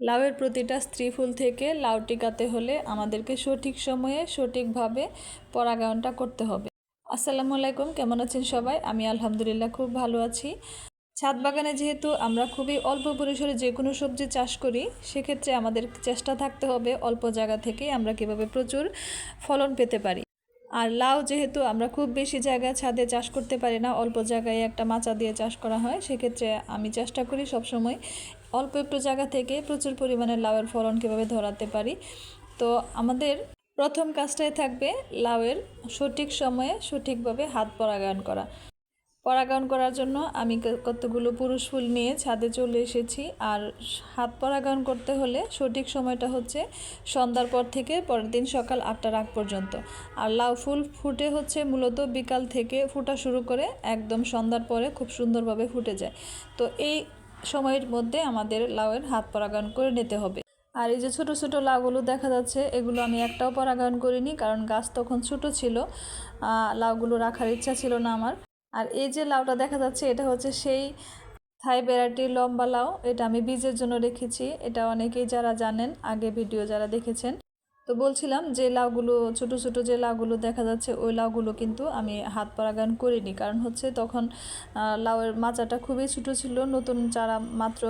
লাউয়ের প্রতিটা স্ত্রী ফুল থেকে লাউ টিকাতে হলে আমাদেরকে সঠিক সময়ে সঠিকভাবে পরাগায়নটা করতে হবে। আসসালামু আলাইকুম, কেমন আছেন সবাই? আমি আলহামদুলিল্লাহ খুব ভালো আছি। ছাদ বাগানে যেহেতু আমরা খুবই অল্প পরিসরে যে কোনো সবজি চাষ করি, সেক্ষেত্রে আমাদের চেষ্টা থাকতে হবে অল্প জায়গা থেকে আমরা কীভাবে প্রচুর ফলন পেতে পারি। আর লাউ যেহেতু আমরা খুব বেশি জায়গা ছাদে চাষ করতে পারি না, অল্প জায়গায় একটা মাচা দিয়ে চাষ করা হয়, সেক্ষেত্রে আমি চেষ্টা করি সবসময় অল্প একটু জায়গা থেকে প্রচুর পরিমাণে লাউয়ের ফলন কীভাবে ধরাতে পারি। তো আমাদের প্রথম কাজটাই থাকবে লাউয়ের সঠিক সময়ে সঠিকভাবে হাত পরাগায়ন করা। পরাগায়ন করার জন্য আমি কতগুলো পুরুষ ফুল নিয়ে ছাদে চলে এসেছি। আর হাত পরাগায়ন করতে হলে সঠিক সময়টা হচ্ছে সন্ধ্যার পর থেকে পরের দিন সকাল আটটার আগ পর্যন্ত। আর লাউ ফুল ফুটে হচ্ছে মূলত বিকাল থেকে ফুটা শুরু করে একদম সন্ধ্যার পরে খুব সুন্দরভাবে ফুটে যায়। তো এই সময়ের মধ্যে আমাদের লাউয়ের হাত পরাগায়ন করে নিতে হবে। আর এই যে ছোট ছোট লাউগুলো দেখা যাচ্ছে, এগুলো আমি একটাও পরাগায়ন করিনি, কারণ গাছ তখন ছোট ছিল। লাউগুলো রাখার ইচ্ছা ছিল না আমার। আর এই যে লাউটা দেখা যাচ্ছে, এটা হচ্ছে সেই থাই ভ্যারাইটির লম্বা লাউ। এটা আমি বীজের জন্য রেখেছি। এটা অনেকেই যারা জানেন, আগে ভিডিও যারা দেখেছেন তো বলছিলাম যে লাউগুলো, ছোট ছোট যে লাউগুলো দেখা যাচ্ছে, ওই লাউগুলো কিন্তু আমি হাত পরাগায়ন করিনি। কারণ হচ্ছে তখন লাউয়ের মাচাটা খুবই ছোটো ছিল। নতুন চারা মাত্র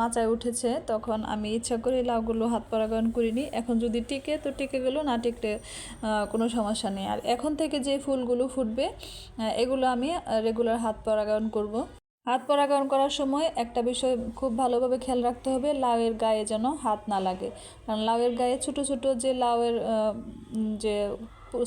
মাচায় উঠেছে। তখন আমি ইচ্ছা করে লাউগুলো হাত পরাগায়ন করিনি। এখন যদি টিকে, তো টিকে গেলো, না টিকলে কোনো সমস্যা নেই। আর এখন থেকে যে ফুলগুলো ফুটবে এগুলো আমি রেগুলার হাত পরাগায়ন করব। হাত পরাগায়ন করার সময় একটা বিষয় খুব ভালোভাবে খেয়াল রাখতে হবে, লাউয়ের গায়ে যেন হাত না লাগে। কারণ লাউয়ের গায়ে ছোট ছোট যে লাউয়ের যে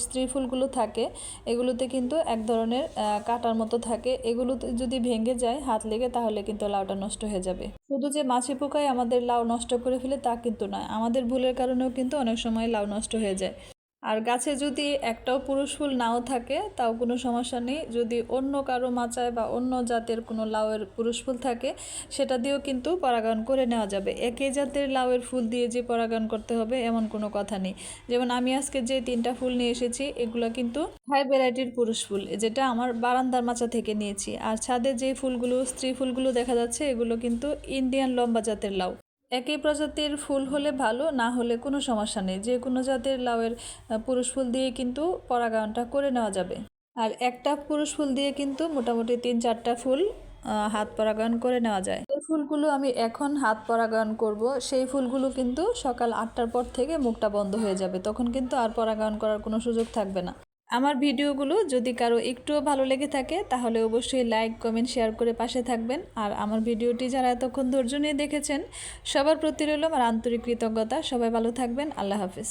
স্ত্রী ফুলগুলো থাকে, এগুলোতে কিন্তু এক ধরনের কাটার মতো থাকে। এগুলোতে যদি ভেঙে যায় হাত লেগে, তাহলে কিন্তু লাউটা নষ্ট হয়ে যাবে। শুধু যে মাছি পোকায় আমাদের লাউ নষ্ট করে ফেলে তা কিন্তু নয়, আমাদের ভুলের কারণেও কিন্তু অনেক সময় লাউ নষ্ট হয়ে যায়। আর গাছে যদি একটাও পুরুষ ফুল নাও থাকে, তাও কোনো সমস্যা নেই। যদি অন্য কারও মাচায় বা অন্য জাতের কোনো লাউয়ের পুরুষ ফুল থাকে, সেটা দিয়েও কিন্তু পরাগায়ন করে নেওয়া যাবে। একই জাতের লাউয়ের ফুল দিয়ে যে পরাগায়ন করতে হবে, এমন কোনো কথা নেই। যেমন আমি আজকে যে তিনটা ফুল নিয়ে এসেছি, এগুলো কিন্তু হাই ভ্যারাইটির পুরুষ ফুল। যেটা আমার বারান্দার মাচা থেকে নিয়েছি। আর ছাদে যে ফুলগুলো, স্ত্রী ফুলগুলো দেখা যাচ্ছে, এগুলো কিন্তু ইন্ডিয়ান লম্বা জাতের লাউ। একই প্রজাতির ফুল হলে ভালো, না হলে কোনো সমস্যা নেই। যে কোনো জাতের লাউয়ের পুরুষ ফুল দিয়ে কিন্তু পরাগায়নটা করে নেওয়া যাবে। আর একটা পুরুষ ফুল দিয়ে কিন্তু মোটামুটি তিন চারটা ফুল হাত পরাগায়ন করে নেওয়া যায়। এই ফুলগুলো আমি এখন হাত পরাগায়ন করব। সেই ফুলগুলো কিন্তু সকাল আটটার পর থেকে মুখটা বন্ধ হয়ে যাবে। তখন কিন্তু আর পরাগায়ন করার কোনো সুযোগ থাকবে না। আমার ভিডিওগুলো যদি কারও একটুও ভালো লেগে থাকে, তাহলে অবশ্যই লাইক, কমেন্ট, শেয়ার করে পাশে থাকবেন। আর আমার ভিডিওটি যারা এতক্ষণ ধৈর্য নিয়ে দেখেছেন, সবার প্রতি রইল আমার আন্তরিক কৃতজ্ঞতা। সবাই ভালো থাকবেন। আল্লাহ হাফিজ।